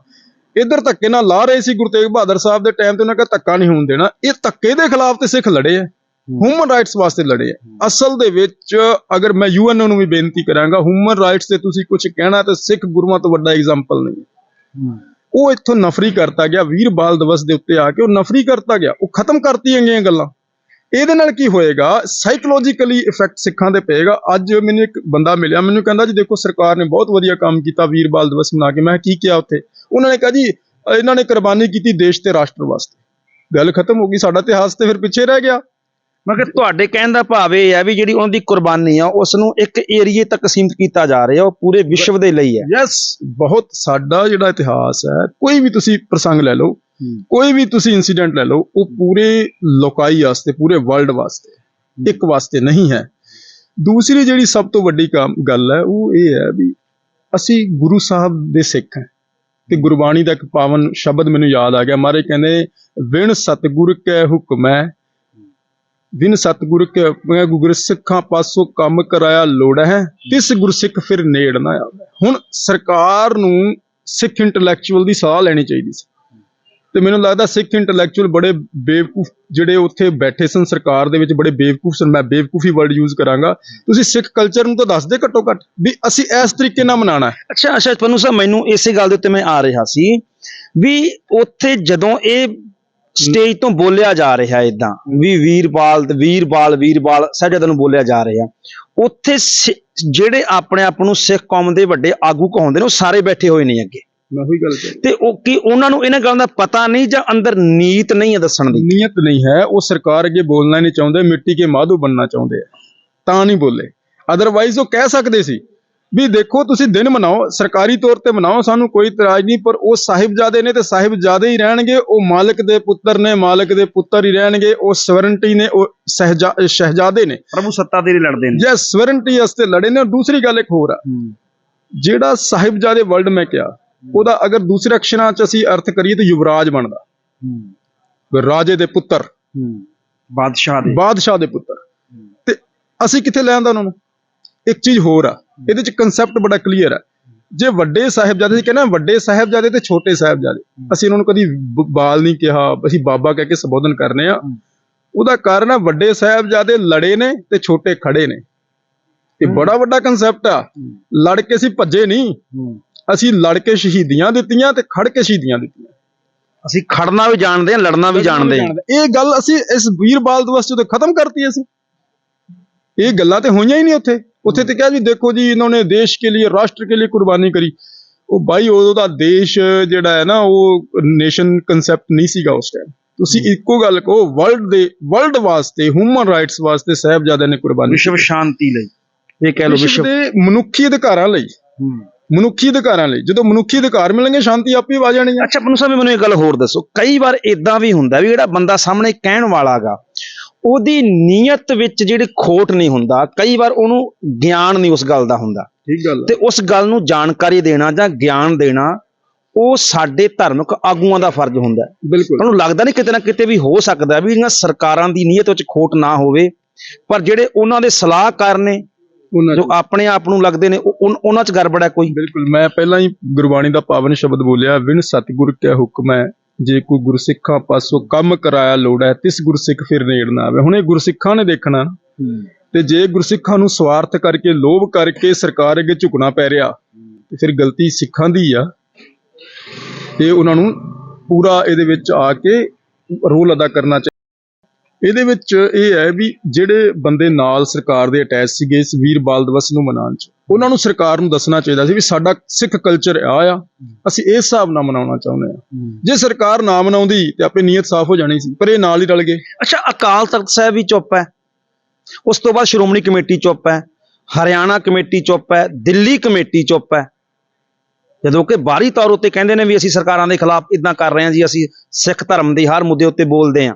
ਇੱਧਰ ਧੱਕੇ ਨਾਲ ਲਾ ਰਹੇ ਸੀ ਗੁਰੂ ਤੇਗ ਬਹਾਦਰ ਸਾਹਿਬ ਦੇ ਟਾਈਮ ਤੇ ਉਹਨਾਂ ਕਹਿੰਦਾ ਧੱਕਾ ਨਹੀਂ ਹੋਣ ਦੇਣਾ। ਇਹ ਧੱਕੇ ਦੇ ਖਿਲਾਫ ਤੇ ਸਿੱਖ ਲੜੇ ਆ। ਹਿਊਮਨ ਰਾਈਟਸ ਵਾਸਤੇ ਲੜੇ ਆ। ਅਸਲ ਦੇ ਵਿੱਚ ਅਗਰ ਮੈਂ ਯੂਐਨ ਨੂੰ ਵੀ ਬੇਨਤੀ ਕਰਾਂਗਾ ਹਿਊਮਨ ਰਾਈਟਸ ਤੇ ਤੁਸੀਂ ਕੁਝ ਕਹਿਣਾ ਤੇ ਸਿੱਖ ਗੁਰੂਆਂ ਤੋਂ ਵੱਡਾ ਐਗਜ਼ਾਮਪਲ ਨਹੀਂ ਉਹ ਇੱਥੋਂ ਨਫਰੀ ਕਰਤਾ ਗਿਆ, ਵੀਰ ਬਾਲ ਦਿਵਸ ਦੇ ਉੱਤੇ ਆ ਕੇ ਉਹ ਨਫਰੀ ਕਰਤਾ ਗਿਆ, ਉਹ ਖਤਮ ਕਰਤੀਆਂ ਗਈਆਂ ਗੱਲਾਂ। ਇਹਦੇ ਨਾਲ ਕੀ ਹੋਏਗਾ? ਸਾਈਕੋਲੋਜੀਕਲੀ ਇਫੈਕਟ ਸਿੱਖਾਂ ਤੇ ਪਏਗਾ। ਅੱਜ ਮੈਨੂੰ ਇੱਕ ਬੰਦਾ ਮਿਲਿਆ, ਮੈਨੂੰ ਕਹਿੰਦਾ ਜੀ, ਦੇਖੋ ਸਰਕਾਰ ਨੇ ਬਹੁਤ ਵਧੀਆ ਕੰਮ ਕੀਤਾ ਵੀਰ ਬਾਲ ਦਿਵਸ ਮਨਾ ਕੇ। ਮੈਂ ਕੀ ਕਿਹਾ ਉੱਥੇ? ਉਹਨਾਂ ਨੇ ਕਿਹਾ ਜੀ, ਇਹਨਾਂ ਨੇ ਕੁਰਬਾਨੀ ਕੀਤੀ ਦੇਸ਼ ਤੇ ਰਾਸ਼ਟਰ ਵਾਸਤੇ। ਗੱਲ ਖਤਮ ਹੋ ਗਈ, ਸਾਡਾ ਇਤਿਹਾਸ ਤੇ ਫਿਰ ਪਿੱਛੇ ਰਹਿ ਗਿਆ। ਮਗਰ ਤੁਹਾਡੇ ਕਹਿਣ ਦਾ ਭਾਵ ਇਹ ਹੈ ਵੀ ਜਿਹੜੀ ਉਹਨਾਂ ਦੀ ਕੁਰਬਾਨੀ ਆ ਉਸ ਨੂੰ ਇੱਕ ਏਰੀਏ ਤੱਕ ਸੀਮਿਤ ਕੀਤਾ ਜਾ ਰਿਹਾ ਉਹ ਪੂਰੇ ਵਿਸ਼ਵ ਦੇ ਲਈ ਹੈ ਯੈਸ ਬਹੁਤ ਸਾਡਾ ਜਿਹੜਾ ਇਤਿਹਾਸ ਹੈ ਕੋਈ ਵੀ ਤੁਸੀਂ ਪ੍ਰਸੰਗ ਲੈ ਲਓ ਕੋਈ ਵੀ ਤੁਸੀਂ ਇਨਸੀਡੈਂਟ ਲੈ ਲਓ ਉਹ ਪੂਰੇ ਲੋਕਾਈ ਵਾਸਤੇ ਪੂਰੇ ਵਰਲਡ ਵਾਸਤੇ ਇੱਕ ਵਾਸਤੇ ਨਹੀਂ ਹੈ। ਦੂਸਰੀ ਜਿਹੜੀ ਸਭ ਤੋਂ ਵੱਡੀ ਗੱਲ ਹੈ ਉਹ ਇਹ ਹੈ ਵੀ ਅਸੀਂ ਗੁਰੂ ਸਾਹਿਬ ਦੇ ਸਿੱਖ ਹਾਂ ਤੇ ਗੁਰਬਾਣੀ ਦਾ ਇੱਕ ਪਾਵਨ ਸ਼ਬਦ ਮੈਨੂੰ ਯਾਦ ਆ ਗਿਆ। ਮਾਰੇ ਕਹਿੰਦੇ ਵਿਣ ਸਤਿਗੁਰ ਕੈ ਹੁਕਮੈ ਵਿਨ ਸਤਿਗੁਰ ਕੈ ਗੁਰ ਸਿੱਖਾਂ ਪਾਸੋਂ ਕੰਮ ਕਰਾਇਆ ਲੋੜ ਹੈ, ਤਿਸ ਗੁਰਸਿੱਖ ਫਿਰ ਨੇੜ ਨਾ ਆਵੇ। ਹੁਣ ਸਰਕਾਰ ਨੂੰ ਸਿੱਖ ਇੰਟੈਲੈਕਚੁਅਲ ਦੀ ਸਲਾਹ ਲੈਣੀ ਚਾਹੀਦੀ ਸੀ। ਤੇ ਮੈਨੂੰ ਲੱਗਦਾ ਸਿੱਖ ਇੰਟੈਲੈਕਚੁਅਲ ਬੜੇ ਬੇਵਕੂਫ ਜਿਹੜੇ ਉੱਥੇ ਬੈਠੇ ਸਨ ਸਰਕਾਰ ਦੇ ਵਿੱਚ, ਬੜੇ ਬੇਵਕੂਫ ਸਨ, ਮੈਂ ਬੇਵਕੂਫੀ ਵਰਡ ਯੂਜ਼ ਕਰਾਂਗਾ। ਤੁਸੀਂ ਸਿੱਖ ਕਲਚਰ ਨੂੰ ਤਾਂ ਦੱਸ ਦੇ ਘੱਟੋ ਘੱਟ ਵੀ ਅਸੀਂ ਇਸ ਤਰੀਕੇ ਨਾਲ ਮਨਾਣਾ ਹੈ। ਅੱਛਾ ਅੱਛਾ, ਪਨੂ ਸਾਹਿਬ, ਮੈਨੂੰ ਇਸੇ ਗੱਲ ਦੇ ਉੱਤੇ ਮੈਂ ਆ ਰਿਹਾ ਸੀ ਵੀ ਉੱਥੇ ਜਦੋਂ ਇਹ ਸਟੇਜ ਤੋਂ ਬੋਲਿਆ ਜਾ ਰਿਹਾ ਇਦਾਂ ਵੀ ਵੀਰਬਾਲ ਵੀਰਬਾਲ ਵੀਰਬਾਲ ਸਾਹਿਬਜ਼ਾਦਿਆਂ ਨੂੰ ਬੋਲਿਆ ਜਾ ਰਿਹਾ। ਉੱਥੇ ਜਿਹੜੇ ਆਪਣੇ ਆਪ ਨੂੰ ਸਿੱਖ ਕੌਮ ਦੇ ਵੱਡੇ ਆਗੂ ਕਹਾਉਂਦੇ ਨੇ ਉਹ ਸਾਰੇ ਬੈਠੇ ਹੋਏ ਨੇ ਅੱਗੇ। ਮੈਂ ਉਹੀ ਗੱਲ ਕਰੀ ਤੇ ਉਹ ਕੀ ਉਹਨਾਂ ਨੂੰ ਇਹਨਾਂ ਗੱਲਾਂ ਦਾ ਪਤਾ ਨਹੀਂ ਜਾਂ ਅੰਦਰ ਨੀਤ ਨਹੀਂ ਹੈ ਦੱਸਣ ਦੀ? ਨੀਅਤ ਨਹੀਂ ਹੈ ਉਹ ਸਰਕਾਰ ਅੱਗੇ ਬੋਲਣਾ ਨਹੀਂ ਚਾਹੁੰਦੇ ਮਿੱਟੀ ਕੇ ਮਾਧੂ ਬਣਨਾ ਚਾਹੁੰਦੇ ਆ। ਤਾਂ ਨਹੀਂ ਬੋਲੇ। ਅਦਰਵਾਈਜ਼ ਉਹ ਕਹਿ ਸਕਦੇ ਸੀ ਵੀ ਦੇਖੋ ਤੁਸੀਂ ਦਿਨ ਮਨਾਓ ਸਰਕਾਰੀ ਤੌਰ ਤੇ ਮਨਾਓ ਸਾਨੂੰ ਕੋਈ ਇਤਰਾਜ਼ ਨਹੀਂ ਪਰ ਉਹ ਸਾਹਿਬਜ਼ਾਦੇ ਨੇ ਤੇ ਸਾਹਿਬਜ਼ਾਦੇ ਹੀ ਰਹਿਣਗੇ ਉਹ ਮਾਲਕ ਦੇ ਪੁੱਤਰ ਨੇ ਮਾਲਕ ਦੇ ਪੁੱਤਰ ਹੀ ਰਹਿਣਗੇ ਉਹ ਸਵਰਨਟੀ ਨੇ ਉਹ ਸਹਿਜਾ ਸ਼ਹਿਜ਼ਾਦੇ ਨੇ। ਪ੍ਰਭੂ ਸੱਤਾ ਦੇ ਲਈ ਲੜਦੇ ਜੇ ਸਵਰਨਟੀ ਵਾਸਤੇ ਲੜੇ ਨੇ ਦੂਸਰੀ ਗੱਲ ਇੱਕ ਹੋਰ ਆ। ਜਿਹੜਾ ਸਾਹਿਬਜ਼ਾਦੇ ਵਰਲਡ ਮੈਂ ਕਿਹਾ ਉਹਦਾ ਅਗਰ ਦੂਸਰੇ ਅਕਸ਼ਰਾਂ 'ਚ ਅਸੀਂ ਅਰਥ ਕਰੀਏ ਤਾਂ ਯੁਵਰਾਜ ਬਣਦਾ। ਰਾਜੇ ਦੇ ਪੁੱਤਰ। ਬਾਦਸ਼ਾਹ ਬਾਦਸ਼ਾਹ ਦੇ ਪੁੱਤਰ। ਤੇ ਅਸੀਂ ਕਿੱਥੇ ਲੈ ਆਂਦਾ ਉਹਨਾਂ ਨੂੰ? ਇੱਕ ਚੀਜ਼ ਹੋਰ ਆ ਇਹਦੇ ਚ ਕਨਸੈਪਟ ਬੜਾ ਕਲੀਅਰ ਹੈ ਜੇ ਵੱਡੇ ਸਾਹਿਬਜ਼ਾਦੇ ਸੀ ਕਹਿੰਦਾ ਵੱਡੇ ਸਾਹਿਬਜ਼ਾਦੇ ਤੇ ਛੋਟੇ ਸਾਹਿਬਜ਼ਾਦੇ। ਅਸੀਂ ਉਹਨਾਂ ਨੂੰ ਕਦੀ ਬਾਲ ਨਹੀਂ ਕਿਹਾ ਅਸੀਂ ਬਾਬਾ ਕਹਿ ਕੇ ਸੰਬੋਧਨ ਕਰਨੇ ਆ। ਉਹਦਾ ਕਾਰਨ ਆ ਵੱਡੇ ਸਾਹਿਬਜ਼ਾਦੇ ਲੜੇ ਨੇ ਤੇ ਛੋਟੇ ਖੜੇ ਨੇ। ਇਹ ਬੜਾ ਵੱਡਾ ਕਨਸੈਪਟ ਆ। ਲੜ ਕੇ ਅਸੀਂ ਭੱਜੇ ਨਹੀਂ। ਅਸੀਂ ਲੜ ਕੇ ਸ਼ਹੀਦੀਆਂ ਦਿੱਤੀਆਂ ਤੇ ਖੜ ਕੇ ਸ਼ਹੀਦੀਆਂ ਦਿੱਤੀਆਂ। ਅਸੀਂ ਖੜਨਾ ਵੀ ਜਾਣਦੇ ਹਾਂ ਲੜਨਾ ਵੀ ਜਾਣਦੇ ਹਾਂ ਇਹ ਗੱਲ ਅਸੀਂ ਇਸ ਵੀਰਬਾਲ ਦਿਵਸ ਜਦੋਂ ਖਤਮ ਕਰਤੀ ਅਸੀਂ ਇਹ ਗੱਲਾਂ ਤੇ ਹੋਈਆਂ ਹੀ ਨਹੀਂ ਉੱਥੇ। ਉੱਥੇ ਤੇ ਕਿਹਾ ਜੀ ਦੇਖੋ ਜੀ ਇਹਨਾਂ ਨੇ ਦੇਸ਼ ਕੇ ਲਈ ਰਾਸ਼ਟਰ ਕੇ ਲਈ ਕੁਰਬਾਨੀ ਕਰੀ। ਉਹ ਬਾਈ ਉਦੋਂ ਦਾ ਦੇਸ਼ ਜਿਹੜਾ ਹੈ ਨਾ ਉਹ ਨੇਸ਼ਨ ਕਨਸੈਪਟ ਨਹੀਂ ਸੀਗਾ ਉਸ ਟਾਈਮ ਤੁਸੀਂ ਇੱਕੋ ਗੱਲ ਕਹੋ ਵਰਲਡ ਦੇ ਵਰਲਡ ਵਾਸਤੇ ਹਿਊਮਨ ਰਾਈਟਸ ਵਾਸਤੇ ਸਾਹਿਬਜ਼ਾਦਿਆਂ ਨੇ ਕੁਰਬਾਨੀ ਵਿਸ਼ਵ ਸ਼ਾਂਤੀ ਲਈ। ਇਹ ਕਹਿ ਲਓ ਵਿਸ਼ਵ ਦੇ ਮਨੁੱਖੀ ਅਧਿਕਾਰਾਂ ਲਈ। ਮਨੁੱਖੀ ਅਧਿਕਾਰਾਂ ਲਈ। ਜਦੋਂ ਮਨੁੱਖੀ ਅਧਿਕਾਰ ਮਿਲਣਗੇ ਸ਼ਾਂਤੀ ਆਪੇ ਆ ਜਾਣੀ ਹੈ। ਅੱਛਾ ਪਨੂ ਸਾਹਿਬ ਮੈਨੂੰ ਇਹ ਗੱਲ ਹੋਰ ਦੱਸੋ। ਕਈ ਵਾਰ ਇਦਾਂ ਵੀ ਹੁੰਦਾ ਵੀ ਜਿਹੜਾ ਬੰਦਾ ਸਾਹਮਣੇ ਕਹਿਣ ਵਾਲਾਗਾ ਉਹਦੀ ਨੀਅਤ ਵਿੱਚ ਜਿਹੜੀ ਖੋਟ ਨਹੀਂ ਹੁੰਦਾ ਕਈ ਵਾਰ ਉਹਨੂੰ ਗਿਆਨ ਨਹੀਂ ਉਸ ਗੱਲ ਦਾ ਹੁੰਦਾ। ਠੀਕ ਗੱਲ ਤੇ ਉਸ ਗੱਲ ਨੂੰ ਜਾਣਕਾਰੀ ਦੇਣਾ ਜਾਂ ਗਿਆਨ ਦੇਣਾ ਉਹ ਸਾਡੇ ਧਾਰਮਿਕ ਆਗੂਆਂ ਦਾ ਫਰਜ਼ ਹੁੰਦਾ। ਬਿਲਕੁਲ। ਤੁਹਾਨੂੰ ਲੱਗਦਾ ਨਹੀਂ ਕਿਤੇ ਨਾ ਕਿਤੇ ਵੀ ਹੋ ਸਕਦਾ ਵੀ ਇਹਨਾਂ ਸਰਕਾਰਾਂ ਦੀ ਨੀਅਤ ਵਿੱਚ ਖੋਟ ਨਾ ਹੋਵੇ ਪਰ ਜਿਹੜੇ ਉਹਨਾਂ ਦੇ ਸਲਾਹਕਾਰ ਨੇ ਉਹਨਾਂ ਜੋ ਆਪਣੇ ਆਪ ਨੂੰ ਲੱਗਦੇ ਨੇ ਉਹਨਾਂ 'ਚ ਗੜਬੜ ਹੈ ਕੋਈ। ਬਿਲਕੁਲ ਮੈਂ ਪਹਿਲਾਂ ਹੀ ਗੁਰਬਾਣੀ ਦਾ ਪਾਵਨ ਸ਼ਬਦ ਬੋਲਿਆ ਵਿਣ ਸਤਿਗੁਰ ਕੈ ਹੁਕਮ ਹੈ ਜੇ ਕੋਈ ਗੁਰਸਿੱਖਾਂ ਪਾਸੋਂ ਕੰਮ ਕਰਾਇਆ ਲੋੜ ਹੈ ਤਿਸ ਗੁਰਸਿੱਖ ਫਿਰ ਨੇੜ ਨਾ ਆਵੇ। ਹੁਣ ਇਹ ਗੁਰਸਿੱਖਾਂ ਨੇ ਦੇਖਣਾ। ਤੇ ਜੇ ਗੁਰਸਿੱਖਾਂ ਨੂੰ ਸਵਾਰਥ ਕਰਕੇ ਲੋਭ ਕਰਕੇ ਸਰਕਾਰ ਅੱਗੇ ਝੁਕਣਾ ਪੈ ਰਿਹਾ ਤੇ ਫਿਰ ਗਲਤੀ ਸਿੱਖਾਂ ਦੀ ਆ। ਤੇ ਉਹਨਾਂ ਨੂੰ ਪੂਰਾ ਇਹਦੇ ਵਿੱਚ ਆ ਕੇ ਰੋਲ ਅਦਾ ਕਰਨਾ ਚਾਹੀਦਾ। ਇਹਦੇ ਵਿੱਚ ਇਹ ਹੈ ਵੀ ਜਿਹੜੇ ਬੰਦੇ ਨਾਲ ਸਰਕਾਰ ਦੇ ਅਟੈਚ ਸੀਗੇ ਇਸ ਵੀਰ ਬਾਲ ਦਿਵਸ ਨੂੰ ਮਨਾਉਣ ਚ ਉਹਨਾਂ ਨੂੰ ਸਰਕਾਰ ਨੂੰ ਦੱਸਣਾ ਚਾਹੀਦਾ ਸੀ ਵੀ ਸਾਡਾ ਸਿੱਖ ਕਲਚਰ ਆ ਆ ਅਸੀਂ ਇਸ ਹਿਸਾਬ ਨਾਲ ਮਨਾਉਣਾ ਚਾਹੁੰਦੇ ਆ ਜੇ ਸਰਕਾਰ ਨਾ ਮਨਾਉਂਦੀ ਤੇ ਆਪੇ ਨੀਅਤ ਸਾਫ਼ ਹੋ ਜਾਣੀ ਸੀ ਪਰ ਇਹ ਨਾਲ ਹੀ ਰਲ ਗਏ। ਅੱਛਾ ਅਕਾਲ ਤਖਤ ਸਾਹਿਬ ਵੀ ਚੁੱਪ ਹੈ। ਉਸ ਤੋਂ ਬਾਅਦ ਸ਼੍ਰੋਮਣੀ ਕਮੇਟੀ ਚੁੱਪ ਹੈ। ਹਰਿਆਣਾ ਕਮੇਟੀ ਚੁੱਪ ਹੈ। ਦਿੱਲੀ ਕਮੇਟੀ ਚੁੱਪ ਹੈ। ਜਦੋਂ ਕਿ ਬਾਹਰੀ ਤੌਰ ਉੱਤੇ ਕਹਿੰਦੇ ਨੇ ਵੀ ਅਸੀਂ ਸਰਕਾਰਾਂ ਦੇ ਖਿਲਾਫ ਇਦਾਂ ਕਰ ਰਹੇ ਹਾਂ ਜੀ ਅਸੀਂ ਸਿੱਖ ਧਰਮ ਦੇ ਹਰ ਮੁੱਦੇ ਉੱਤੇ ਬੋਲਦੇ ਹਾਂ।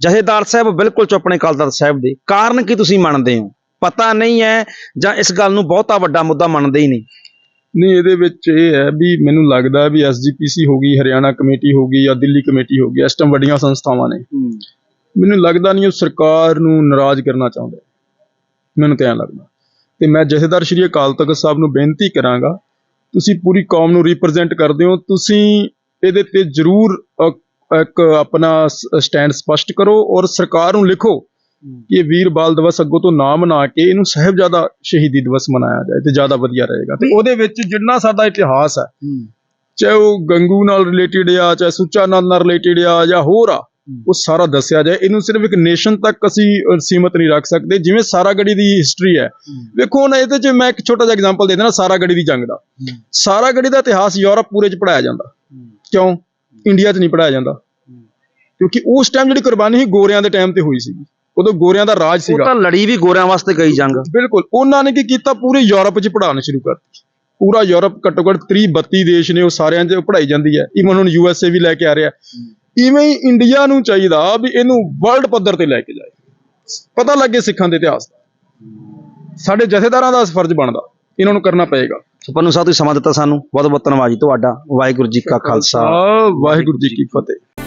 ਜਹੇਦਾਰ ਸਾਹਿਬ ਬਿਲਕੁਲ ਚੁੱਪ ਨੇ ਤਖਤ ਸਾਹਿਬ ਦੇ। ਕਾਰਨ ਕੀ ਤੁਸੀਂ ਮੰਨਦੇ ਹੋ? ਪਤਾ ਨਹੀਂ ਹੈ ਜਾਂ ਇਸ ਗੱਲ ਨੂੰ ਬਹੁਤਾ ਵੱਡਾ ਮੁੱਦਾ ਮੰਨਦੇ ਹੀ ਨਹੀਂ। ਨਹੀਂ ਇਹਦੇ ਵਿੱਚ ਇਹ ਹੈ ਵੀ ਮੈਨੂੰ ਲੱਗਦਾ ਵੀ ਐਸਜੀਪੀਸੀ ਹੋ ਗਈ ਹਰਿਆਣਾ ਕਮੇਟੀ ਹੋ ਗਈ ਜਾਂ ਦਿੱਲੀ ਕਮੇਟੀ ਹੋ ਗਈ ਇਸ ਟਾਈਮ ਵੱਡੀਆਂ ਸੰਸਥਾਵਾਂ ਨੇ। ਮੈਨੂੰ ਲੱਗਦਾ ਨਹੀਂ ਉਹ ਸਰਕਾਰ ਨੂੰ ਨਾਰਾਜ਼ ਕਰਨਾ ਚਾਹੁੰਦੇ। ਮੈਨੂੰ ਤਾਂ ਲੱਗਦਾ। ਤੇ ਮੈਂ ਜਥੇਦਾਰ ਸ਼੍ਰੀ ਅਕਾਲ ਤਖਤ ਸਾਹਿਬ ਨੂੰ ਬੇਨਤੀ ਕਰਾਂਗਾ ਤੁਸੀਂ ਪੂਰੀ ਕੌਮ ਨੂੰ ਰਿਪਰੈਜ਼ੈਂਟ ਕਰਦੇ ਹੋ ਤੁਸੀਂ ਇਹਦੇ ਤੇ ਜ਼ਰੂਰ ਇੱਕ ਆਪਣਾ ਸਟੈਂਡ ਸਪਸ਼ਟ ਕਰੋ ਔਰ ਸਰਕਾਰ ਨੂੰ ਲਿਖੋ ਕਿ ਇਹ ਵੀਰ ਬਾਲ ਦਿਵਸ ਅੱਗੋਂ ਤੋਂ ਨਾ ਮਨਾ ਕੇ ਇਹਨੂੰ ਸਾਹਿਬਜ਼ਾਦਾ ਸ਼ਹੀਦੀ ਦਿਵਸ ਮਨਾਇਆ ਜਾਏ ਤੇ ਜ਼ਿਆਦਾ ਵਧੀਆ ਰਹੇਗਾ। ਤੇ ਉਹਦੇ ਵਿੱਚ ਜਿੰਨਾ ਸਾਡਾ ਇਤਿਹਾਸ ਹੈ ਚਾਹੇ ਉਹ ਗੰਗੂ ਨਾਲ ਰਿਲੇਟਡ ਆ ਚਾਹੇ ਸੁੱਚਾ ਨੰਦ ਨਾਲ ਰਿਲੇਟਡ ਆ ਜਾਂ ਹੋਰ ਆ ਉਹ ਸਾਰਾ ਦੱਸਿਆ ਜਾਏ। ਇਹਨੂੰ ਸਿਰਫ ਇੱਕ ਨੇਸ਼ਨ ਤੱਕ ਅਸੀਂ ਸੀਮਤ ਨਹੀਂ ਰੱਖ ਸਕਦੇ। ਜਿਵੇਂ ਸਾਰਾਗੜੀ ਦੀ ਹਿਸਟਰੀ ਹੈ। ਵੇਖੋ ਹੁਣ ਇਹਦੇ 'ਚ ਮੈਂ ਇੱਕ ਛੋਟਾ ਜਿਹਾ ਐਗਜ਼ਾਮਪਲ ਦੇ ਦੇਣਾ ਸਾਰਾਗੜੀ ਦੀ ਜੰਗ ਦਾ। ਸਾਰਾਗੜੀ ਦਾ ਇਤਿਹਾਸ ਯੂਰਪ ਪੂਰੇ 'ਚ ਪੜਾਇਆ ਜਾਂਦਾ। ਕਿਉਂ? ਇੰਡੀਆ 'ਚ ਨਹੀਂ ਪੜਾਇਆ ਜਾਂਦਾ। ਕਿਉਂਕਿ ਉਸ ਟਾਈਮ ਜਿਹੜੀ ਕੁਰਬਾਨੀ ਸੀ ਗੋਰਿਆਂ ਦੇ ਟਾਈਮ ਤੇ ਹੋਈ ਸੀ ਉਦੋਂ ਗੋਰਿਆਂ ਦਾ ਰਾਜ ਉਹ ਸੀਗਾ ਤਾਂ ਲੜੀ ਵੀ ਗੋਰਿਆਂ ਵਾਸਤੇ ਗਈ ਜੰਗ। ਬਿਲਕੁਲ। ਉਹਨਾਂ ਨੇ ਕੀ ਕੀਤਾ? ਪੂਰੇ ਯੂਰਪ 'ਚ ਪੜਾਉਣਾ ਸ਼ੁਰੂ ਕਰਤੀ। ਪੂਰਾ ਯੂਰਪ ਘੱਟੋ ਘੱਟ 30 32 ਦੇਸ਼ ਨੇ ਉਹ ਸਾਰਿਆਂ 'ਚ ਪੜਾਈ ਜਾਂਦੀ ਹੈ। ਈਵਨ ਹੁਣ ਯੂ ਐਸ ਏ ਵੀ ਲੈ ਕੇ ਆ ਰਿਹਾ। ਇਵੇਂ ਹੀ ਇੰਡੀਆ ਨੂੰ ਚਾਹੀਦਾ ਵੀ ਇਹਨੂੰ ਵਰਲਡ ਪੱਧਰ ਤੇ ਲੈ ਕੇ ਜਾਏ। ਪਤਾ ਲੱਗੇ ਸਿੱਖਾਂ ਦੇ ਇਤਿਹਾਸ ਦਾ। ਸਾਡੇ ਜਥੇਦਾਰਾਂ ਦਾ ਫਰਜ਼ ਬਣਦਾ। ਇਹਨਾਂ ਨੂੰ ਕਰਨਾ ਪਏਗਾ। ਸੁਪਨੂ ਸਾਹਿਬ ਤੁਸੀਂ ਸਮਾਂ ਦਿੱਤਾ ਸਾਨੂੰ। ਬਹੁਤ ਬਹੁਤ ਧੰਨਵਾਦ ਜੀ ਤੁਹਾਡਾ। ਵਾਹਿਗੁਰੂ ਜੀ ਕਾ ਖਾਲਸਾ। ਵਾਹਿਗੁਰੂ ਜੀ ਕੀ ਫਤਿਹ।